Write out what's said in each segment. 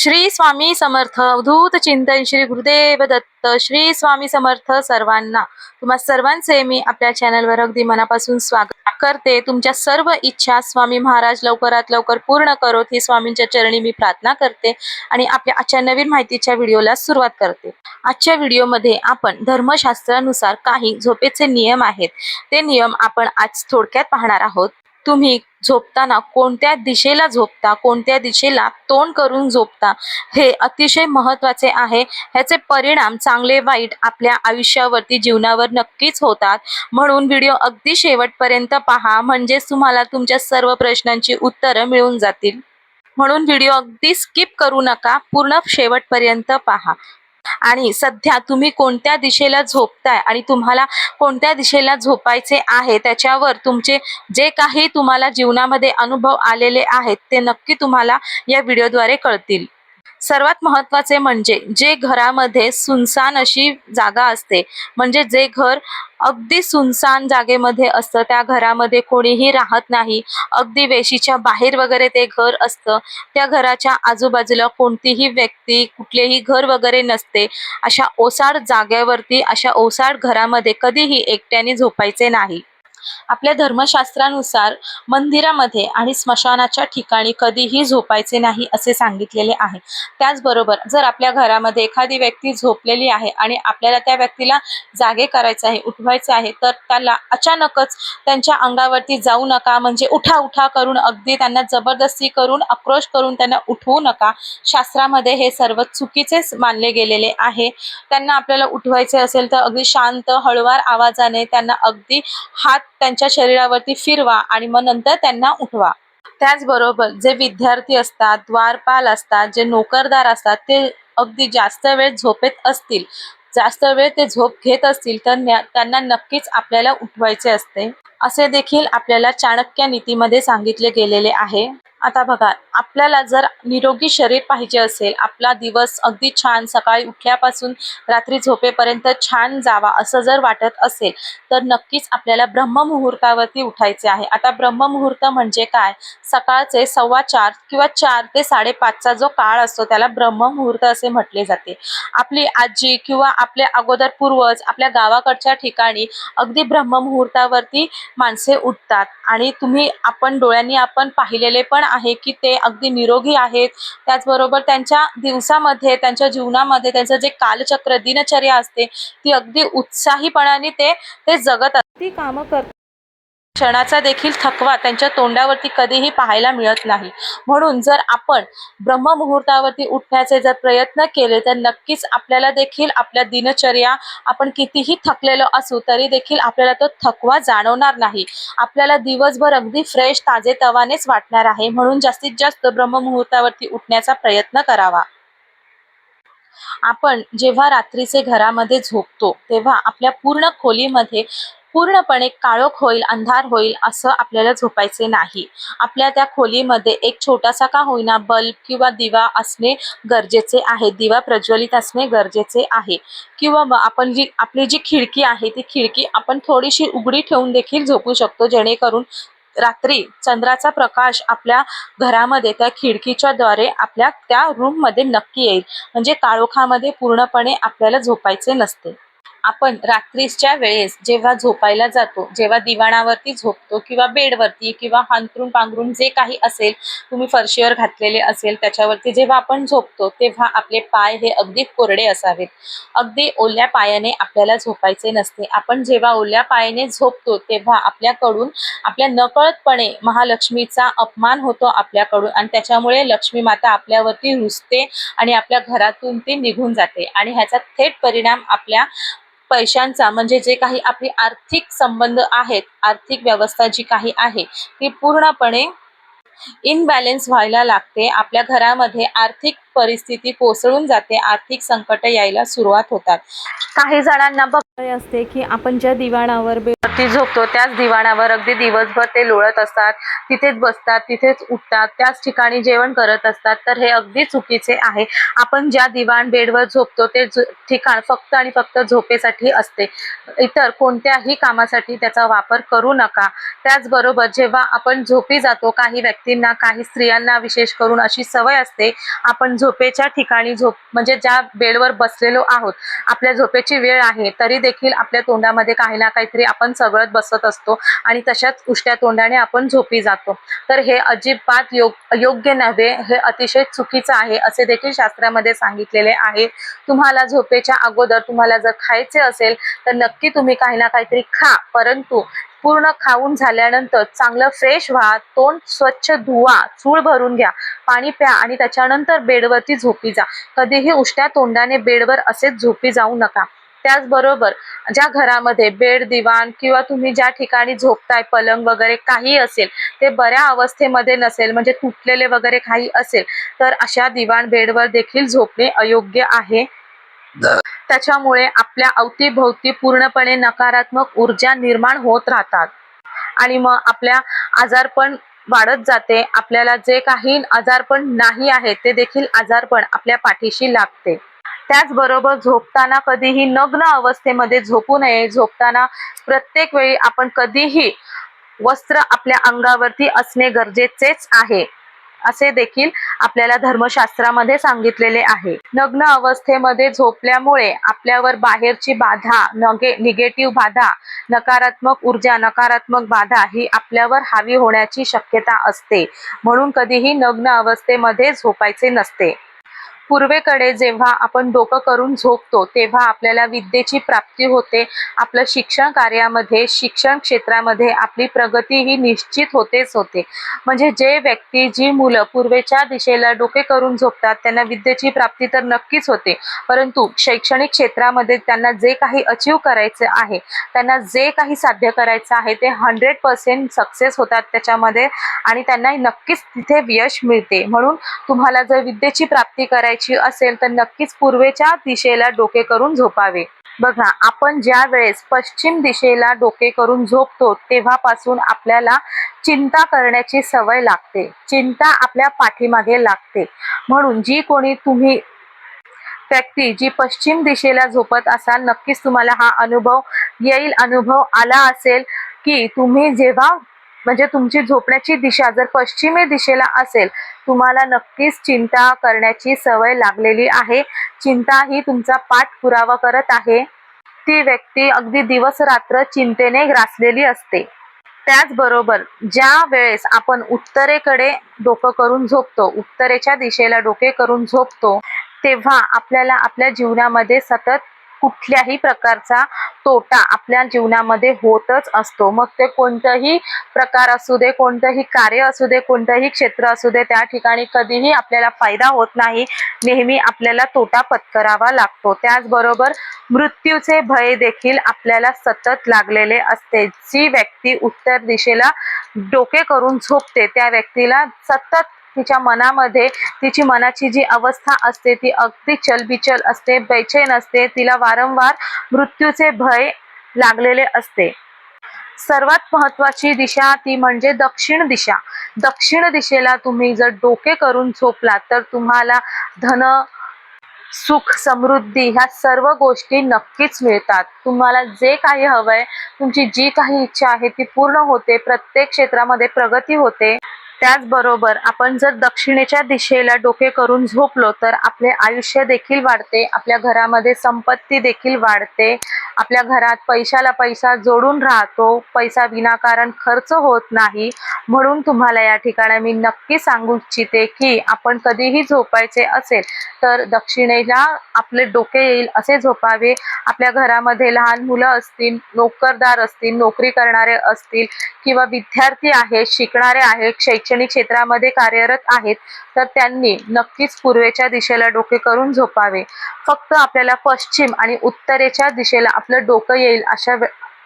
श्री स्वामी समर्थ. अवधूत चिंतन श्री गुरुदेव दत्त. श्री स्वामी समर्थ सर्वांना. तुम्हा सर्वांचे मी आपल्या चॅनलवर अगदी मनापासून स्वागत करते. तुमच्या सर्व इच्छा स्वामी महाराज लवकरात लवकर पूर्ण करोत. ही स्वामींच्या चरणी मी प्रार्थना करते आणि आपल्या आजच्या नवीन माहितीच्या व्हिडिओला सुरुवात करते. आजच्या व्हिडिओमध्ये आपण धर्मशास्त्रानुसार काही झोपेचे नियम आहेत. ते नियम आपण आज थोडक्यात पाहणार आहोत. तुम्ही झोपताना कोणत्या दिशेला झोपता कोणत्या दिशेला तोंड करून झोपता हे अतिशय महत्त्वाचे आहे. ह्याचे परिणाम चांगले वाईट आपल्या आयुष्यावरती जीवनावर नक्कीच होतात. म्हणून व्हिडिओ अगदी शेवटपर्यंत पहा. म्हणजेच तुम्हाला तुमच्या सर्व प्रश्नांची उत्तरं मिळून जातील. म्हणून व्हिडिओ अगदी स्किप करू नका. पूर्ण शेवटपर्यंत पहा. आणि सध्या तुम्ही कोणत्या दिशेला झोपताय आणि तुम्हाला कोणत्या दिशेला झोपायचे आहे त्याच्यावर तुमचे जे काही तुम्हाला जीवनामध्ये अनुभव आलेले आहेत ते नक्की तुम्हाला या व्हिडिओद्वारे कळतील. सर्वात महत्त्वाचे म्हणजे जे घरामध्ये सुनसान अशी जागा असते म्हणजे जे घर अगदी सुनसान जागेमध्ये असतं त्या घरामध्ये कोणीही राहत नाही अगदी वेशीच्या बाहेर वगैरे ते घर असतं त्या घराच्या आजूबाजूला कोणतीही व्यक्ती कुठलेही घर वगैरे नसते अशा ओसाड जागेवरती अशा ओसाड घरामध्ये कधीही एकट्याने झोपायचे नाही. आपल्या धर्मशास्त्रानुसार मंदिरामध्ये आणि स्मशानाच्या ठिकाणी कधीही झोपायचे नाही असे सांगितलेले आहे. त्याचबरोबर जर आपल्या घरामध्ये एखादी व्यक्ती झोपलेली आहे आणि आपल्याला त्या व्यक्तीला जागे करायचे आहे उठवायचे आहे तर त्याला अचानकच त्यांच्या अंगावरती जाऊ नका म्हणजे उठा उठा करून अगदी त्यांना जबरदस्ती करून आक्रोश करून त्यांना उठवू नका. शास्त्रामध्ये हे सर्व चुकीचेच मानले गेलेले आहे. त्यांना आपल्याला उठवायचे असेल तर अगदी शांत हळवार आवाजाने त्यांना अगदी हात त्यांच्या शरीरावरती फिरवा आणि मग नंतर त्यांना उठवा. त्याचबरोबर जे विद्यार्थी असतात द्वारपाल असतात जे नोकरदार असतात ते अगदी जास्त वेळ झोपेत असतील. जास्त वेळ ते झोप घेत असतील तर न्या- त्यांना नक्कीच आपल्याला उठवायचे असते. असे देखील आपल्याला चाणक्य नीतीमध्ये सांगितले गेलेले आहे. आता बघा आपल्याला जर निरोगी शरीर पाहिजे असेल आपला दिवस अगदी छान सकाळी उठल्यापासून रात्री झोपेपर्यंत छान जावा असं जर वाटत असेल तर नक्कीच आपल्याला ब्रह्ममुहूर्तावरती उठायचे आहे. आता ब्रह्ममुहूर्त म्हणजे काय? सकाळचे सव्वा चार किंवा चार ते साडेपाचचा जो काळ असतो त्याला ब्रह्ममुहूर्त असे म्हटले जाते. आपली आजी किंवा आपले अगोदर पूर्वज आपल्या गावाकडच्या ठिकाणी अगदी ब्रह्ममुहूर्तावरती माणसे उठतात. आणि तुम्ही आपण डोळ्यांनी आपण पाहिलेले पण आहे की ते अगदी निरोगी आहेत. त्याचबरोबर त्यांच्या दिवसामध्ये त्यांच्या जीवनामध्ये त्यांचं जे कालचक्र दिनचर्या असते ती अगदी उत्साहीपणाने ते ते जगत ती कामं करतात. क्षणाचा देखील थकवा त्यांच्या तोंडावरती कधीही पाहायला मिळत नाही. म्हणून जर आपण ब्रह्ममुहूर्तावरती उठण्याचे जर प्रयत्न केले तर नक्कीच आपल्याला देखील आपल्या दिनचर्या आपण कितीही थकलेलो असू तरी देखील आपल्याला तो थकवा जाणवणार नाही. आपल्याला दिवसभर अगदी फ्रेश ताजेतवानेच वाटणार आहे. म्हणून जास्तीत जास्त ब्रह्ममुहूर्तावरती उठण्याचा प्रयत्न करावा. आपण जेव्हा रात्रीचे घरामध्ये झोपतो तेव्हा आपल्या पूर्ण खोलीमध्ये पूर्णपणे काळोख होईल अंधार होईल असं आपल्याला झोपायचे नाही. आपल्या त्या खोलीमध्ये एक छोटासा का होईना बल्ब किंवा दिवा असणे गरजेचे आहे. दिवा प्रज्वलित असणे गरजेचे आहे. किंवा आपण जी आपली जी खिडकी आहे ती खिडकी आपण थोडीशी उघडी ठेवून देखील झोपू शकतो जेणेकरून रात्री चंद्राचा प्रकाश आपल्या घरामध्ये त्या खिडकीच्या द्वारे आपल्या त्या रूममध्ये नक्की येईल. म्हणजे काळोखामध्ये पूर्णपणे आपल्याला झोपायचे नसते. आपण रात्रीच्या वेळेस जेव्हा झोपायला जातो जेव्हा दिवाणावरती झोपतो किंवा बेडवरती किंवा हांतरून पांघरून जे काही असेल तुम्ही फरशीवर घातलेले असेल त्याच्यावरती जेव्हा आपण झोपतो तेव्हा आपले पाय हे अगदी कोरडे असावेत. अगदी ओल्या पायाने आपल्याला झोपायचे नसते. आपण जेव्हा ओल्या पायाने झोपतो तेव्हा आपल्याकडून आपल्या नकळतपणे महालक्ष्मीचा अपमान होतो आपल्याकडून आणि त्याच्यामुळे लक्ष्मी माता आपल्यावरती रुसते आणि आपल्या घरातून ती निघून जाते आणि ह्याचा थेट परिणाम आपल्या पैशांचा म्हणजे जे काही आपली आर्थिक संबंध आहेत आर्थिक व्यवस्था जी काही आहे ती पूर्णपणे इनबॅलेन्स व्हायला लागते. आपल्या घरामध्ये आर्थिक परिस्थिती कोसळून जाते आर्थिक संकट यायला सुरुवात होतात. काही जणांना बघ असते की आपण ज्या दिवाणावर वरती झोपतो त्याच दिवाणावर अगदी दिवसभर ते लोळत असतात तिथेच बसतात तिथेच उठतात त्याच ठिकाणी जेवण करत असतात. तर हे अगदी चुकीचे आहे. आपण ज्या दिवाण बेडवर झोपतो ते ठिकाण फक्त आणि फक्त झोपेसाठी असते. इतर कोणत्याही कामासाठी त्याचा वापर करू नका. त्याचबरोबर जेव्हा आपण झोपी जातो काही व्यक्तींना काही स्त्रियांना विशेष करून अशी सवय असते आपण झोपेच्या ठिकाणी झोप म्हणजे ज्या बेडवर बसलेलो आहोत आपल्या झोपेची वेळ आहे तरी देखील आपल्या तोंडामध्ये काही ना काहीतरी आपण सगळत बसत असतो आणि तशाच उष्ट्या तोंडाने आपण झोपी जातो. तर हे अजिबात योग योग्य नव्हे हे अतिशय चुकीचं आहे असे देखील शास्त्रामध्ये सांगितलेले आहे. तुम्हाला झोपेच्या अगोदर तुम्हाला जर खायचे असेल तर नक्की तुम्ही काही ना काहीतरी खा. परंतु पूर्ण खाऊन झाल्यानंतर चांगलं फ्रेश व्हा तोंड स्वच्छ धुवा चूळ भरून घ्या पाणी प्या आणि त्याच्यानंतर बेडवरती झोपी जा. कधीही उष्ट्या तोंडाने बेडवर असेच झोपी जाऊ नका. त्याचबरोबर ज्या घरामध्ये बेड दिवाण किंवा तुम्ही ज्या ठिकाणी झोपताय पलंग वगैरे काही असेल ते बऱ्या अवस्थेमध्ये नसेल म्हणजे तुटलेले वगैरे काही असेल तर अशा दिवाण बेडवर देखील झोपणे अयोग्य आहे. त्याच्यामुळे आपल्या अवतीभोवती पूर्णपणे नकारात्मक ऊर्जा निर्माण होत राहतात. आणि मग आपल्या आजारपण वाढत जाते आपल्याला जे काही आजारपण नाही आहे ते देखील आजारपण आपल्या पाठीशी लागते. त्याचबरोबर झोपताना कधीही नग्न अवस्थेमध्ये झोपू नये. झोपताना प्रत्येक वेळी आपण कधीही वस्त्र आपल्या अंगावरती असणे गरजेचेच आहे असे देखील आपल्याला धर्मशास्त्रामध्ये सांगितलेले आहे. नग्न अवस्थेमध्ये झोपल्यामुळे आपल्यावर बाहेरची बाधा नगे निगेटिव्ह बाधा नकारात्मक ऊर्जा नकारात्मक बाधा ही आपल्यावर हावी होण्याची शक्यता असते. म्हणून कधीही नग्न अवस्थेमध्ये झोपायचे नसते. पूर्वेकडे जेव्हा आपण डोकं करून झोपतो तेव्हा आपल्याला विद्येची प्राप्ती होते. आपलं शिक्षण कार्यामध्ये शिक्षण क्षेत्रामध्ये आपली प्रगती ही निश्चित होतेच होते. म्हणजे जे व्यक्ती जी मुलं पूर्वेच्या दिशेला डोके करून झोपतात त्यांना विद्येची प्राप्ती तर नक्कीच होते. परंतु शैक्षणिक क्षेत्रामध्ये त्यांना जे काही अचीव करायचे आहे त्यांना जे काही साध्य करायचं आहे ते हंड्रेड पर्सेंट सक्सेस होतात त्याच्यामध्ये आणि त्यांना नक्कीच तिथे यश मिळते. म्हणून तुम्हाला जर विद्येची प्राप्ती करायची असेल तर नक्कीच पूर्वेच्या दिशेला डोके करून झोपावे. बघा आपण ज्या वेळेस पश्चिम दिशेला डोके करून झोपतो तेव्हापासून आपल्याला चिंता करण्याची सवय लागते. चिंता आपल्या पाठीमागे लागते. म्हणून जी कोणी तुम्ही व्यक्ती जी पश्चिम दिशेला झोपत असाल नक्कीच तुम्हाला हा अनुभव येईल अनुभव आला असेल की तुम्ही जेव्हा म्हणजे तुमची झोपण्याची दिशा जर पश्चिमी दिशेला असेल तुम्हाला नक्कीच चिंता करण्याची सवय लागलेली आहे. चिंता ही तुमचा पाठपुरावा करत आहे. ती व्यक्ती अगदी दिवस रात्र चिंतेने ग्रासलेली असते. त्याचबरोबर ज्या वेळेस आपण उत्तरेकडे डोकं करून झोपतो उत्तरेच्या दिशेला डोके करून झोपतो तेव्हा आपल्याला आपल्या जीवनामध्ये सतत कुठल्याही प्रकारचा तोटा आपल्या जीवनामध्ये होतच असतो. मग ते कोणतंही प्रकार असू दे कोणतंही कार्य असू दे कोणतंही क्षेत्र असू दे त्या ठिकाणी कधीही आपल्याला फायदा होत नाही. नेहमी आपल्याला तोटा पत्करावा लागतो. त्याचबरोबर मृत्यूचे भय देखील आपल्याला सतत लागलेले असते. जी व्यक्ती उत्तर दिशेला डोके करून झोपते त्या व्यक्तीला सतत तिच्या मनामध्ये तिची मनाची जी अवस्था असते ती अगदी चलबिचल असते बेचैन असते तिला वारंवार मृत्यूचे भय लागलेले असते. सर्वात महत्वाची दिशा ती म्हणजे दक्षिण दिशा. दक्षिण दिशेला तुम्ही जर डोके करून झोपलात तर तुम्हाला धन सुख समृद्धी ह्या सर्व गोष्टी नक्कीच मिळतात. तुम्हाला जे काही हवंय तुमची जी काही इच्छा आहे ती पूर्ण होते प्रत्येक क्षेत्रामध्ये प्रगती होते. त्याचबरोबर आपण जर दक्षिणेच्या दिशेला डोके करून झोपलो तर आपले आयुष्य देखील वाढते आपल्या घरामध्ये संपत्ती देखील वाढते आपल्या घरात पैशाला पैसा जोडून राहतो पैसा विनाकारण खर्च होत नाही. म्हणून तुम्हाला या ठिकाणी मी नक्की सांगू इच्छिते की आपण कधीही झोपायचे असेल तर दक्षिणेला आपले डोके येईल असे झोपावे. आपल्या घरामध्ये लहान मुलं असतील नोकरदार असतील नोकरी करणारे असतील किंवा विद्यार्थी आहेत शिकणारे आहेत शैक्षणिक शैक्षणिक क्षेत्रामध्ये कार्यरत आहेत तर त्यांनी नक्कीच पूर्वेच्या दिशेला डोके करून झोपावे. फक्त आपल्याला पश्चिम आणि उत्तरेच्या दिशेला आपलं डोकं येईल अशा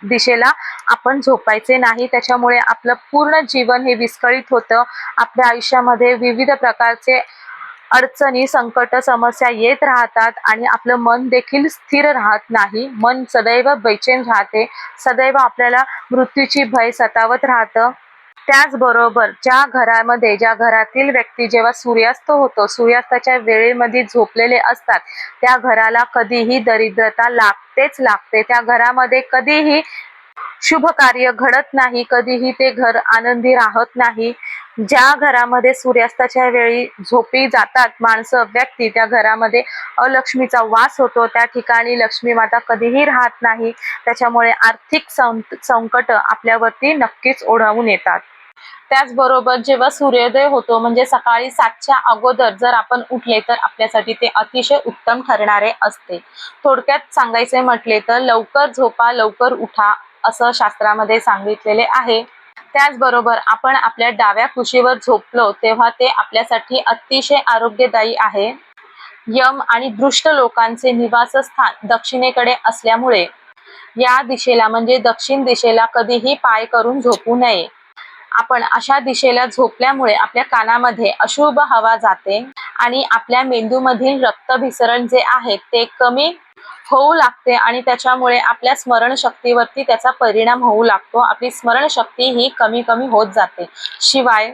दिशेला आपण झोपायचे नाही. त्याच्यामुळे आपलं पूर्ण जीवन हे विस्कळीत होतं. आपल्या आयुष्यामध्ये विविध प्रकारचे अडचणी संकट समस्या येत राहतात आणि आपलं मन देखील स्थिर राहत नाही. मन सदैव बैचेन राहते. सदैव आपल्याला मृत्यूची भय सतावत राहतं. त्याचबरोबर ज्या घरामध्ये ज्या घरातील व्यक्ती जेव्हा सूर्यास्त होतो सूर्यास्ताच्या वेळेमध्ये झोपलेले असतात त्या घराला कधीही दरिद्रता लागतेच लागते. त्या घरामध्ये कधीही शुभ कार्य घडत नाही कधीही ते घर आनंदी राहत नाही. ज्या घरामध्ये सूर्यास्ताच्या वेळी झोपी जातात माणसं व्यक्ती त्या घरामध्ये अलक्ष्मीचा वास होतो. त्या ठिकाणी लक्ष्मी माता कधीही राहत नाही. त्याच्यामुळे आर्थिक संकट आपल्यावरती नक्कीच ओढावून येतात. त्याचबरोबर जेव्हा सूर्योदय होतो म्हणजे सकाळी सातच्या अगोदर जर आपण उठले तर आपल्यासाठी ते अतिशय उत्तम ठरणारे असते. थोडक्यात सांगायचे म्हटले तर लवकर झोपा लवकर उठा असं शास्त्रामध्ये सांगितलेले आहे. त्याचबरोबर आपण आपल्या डाव्या कुशीवर झोपलो तेव्हा ते आपल्यासाठी अतिशय आरोग्यदायी आहे. यम आणि दृष्ट लोकांचे निवासस्थान दक्षिणेकडे असल्यामुळे या दिशेला म्हणजे दक्षिण दिशेला कधीही पाय करून झोपू नये. आपण अशा दिशेला झोपल्यामुळे आपल्या कानामध्ये अशुभ हवा जाते आणि आपल्या मेंदूमधील रक्तभिसरण जे आहे ते कमी होऊ लागते आणि त्याच्यामुळे आपल्या स्मरणशक्तीवरती त्याचा परिणाम होऊ लागतो. आपली स्मरणशक्ती ही कमी कमी होत जाते. शिवाय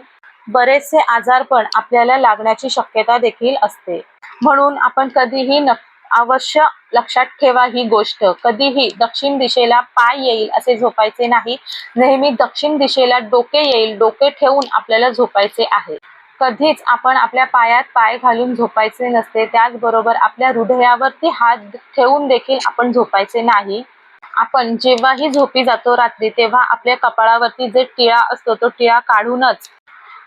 बरेचसे आजार पण आपल्याला लागण्याची शक्यता देखील असते. म्हणून आपण कधीही नक्की अवश्य लक्षात ठेवा ही गोष्ट. कधीही दक्षिण दिशेला पाय येईल असे झोपायचे नाही. नेहमी दक्षिण दिशेला डोके येईल डोके ठेवून आपल्याला झोपायचे आहे. कधीच आपण आपल्या पायात पाय घालून झोपायचे नसते. त्याचबरोबर आपल्या हृदयावरती हात ठेवून देखील आपण झोपायचे नाही. आपण जेव्हाही झोपी जातो रात्री तेव्हा आपल्या कपाळावरती जे टिळा असतो तो टिळा काढूनच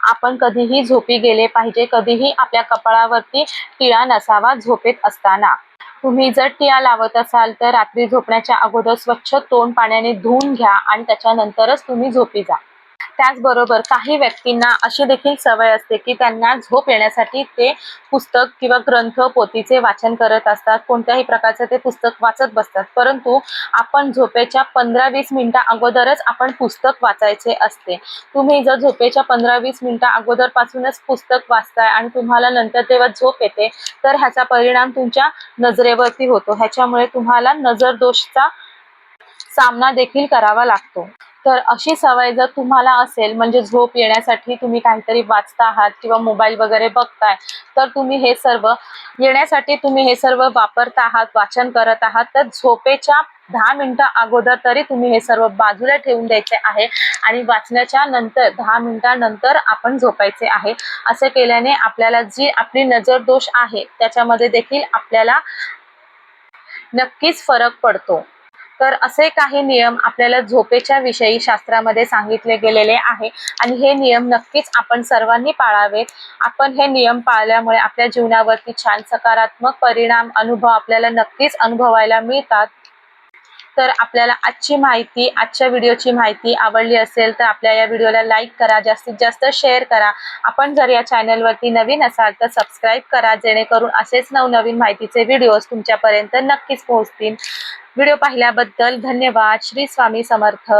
आपण कधीही झोपी गेले पाहिजे. कधीही आपल्या कपाळावरती टिळा नसावा झोपेत असताना. तुम्ही जर टिया लावत असाल तर रात्री झोपण्याच्या अगोदर स्वच्छ तोंड पाण्याने धुवून घ्या आणि त्याच्यानंतरच तुम्ही झोपी जा. त्याचबरोबर काही व्यक्तींना अशी देखील सवय असते की त्यांना झोप येण्यासाठी ते पुस्तक किंवा ग्रंथ पोथीचे वाचन करत असतात. कोणत्याही प्रकारचं ते पुस्तक वाचत बसतात. परंतु आपण झोपेच्या पंधरा वीस मिनिटा अगोदरच आपण पुस्तक वाचायचे असते. तुम्ही जर झोपेच्या पंधरा वीस मिनिटा अगोदरपासूनच पुस्तक वाचताय आणि तुम्हाला नंतर तेव्हा झोप येते तर ह्याचा परिणाम तुमच्या नजरेवरती होतो. ह्याच्यामुळे तुम्हाला नजर दोषचा सामना देखील करावा लागतो. तर अशी सवय जर तुम्हाला असेल म्हणजे झोप येण्यासाठी तुम्ही काहीतरी वाचता आहात किंवा मोबाईल वगैरे बघताय तर तुम्ही हे सर्व येण्यासाठी तुम्ही हे सर्व वापरत आहात वाचन करत आहात तर झोपेच्या दहा मिनिटं अगोदर तरी तुम्ही हे सर्व बाजूला ठेवून द्यायचे आहे आणि वाचण्याच्या नंतर दहा मिनिटानंतर आपण झोपायचे आहे. असे केल्याने आपल्याला जी आपली नजर दोष आहे त्याच्यामध्ये देखील आपल्याला नक्कीच फरक पडतो. तर असे काही नियम आपल्याला झोपेच्या विषयी शास्त्रामध्ये सांगितले गेलेले आहे. आणि हे नियम नक्कीच आपण सर्वांनी पाळावेत. आपण हे नियम पाळल्यामुळे आपल्या जीवनावरती छान सकारात्मक परिणाम अनुभव आपल्याला नक्कीच अनुभवायला मिळतात. तर आपल्याला आजची माहिती आजच्या व्हिडिओची माहिती आवडली असेल तर आपल्या या व्हिडिओला लाईक करा जास्तीत जास्त शेअर करा. आपण जर या चॅनलवरती नवीन असाल तर सबस्क्राईब करा जेणेकरून असेच नवनवीन माहितीचे व्हिडिओज तुमच्यापर्यंत नक्कीच पोहोचतील. व्हिडिओ पाहिल्याबद्दल धन्यवाद. श्री स्वामी समर्थ.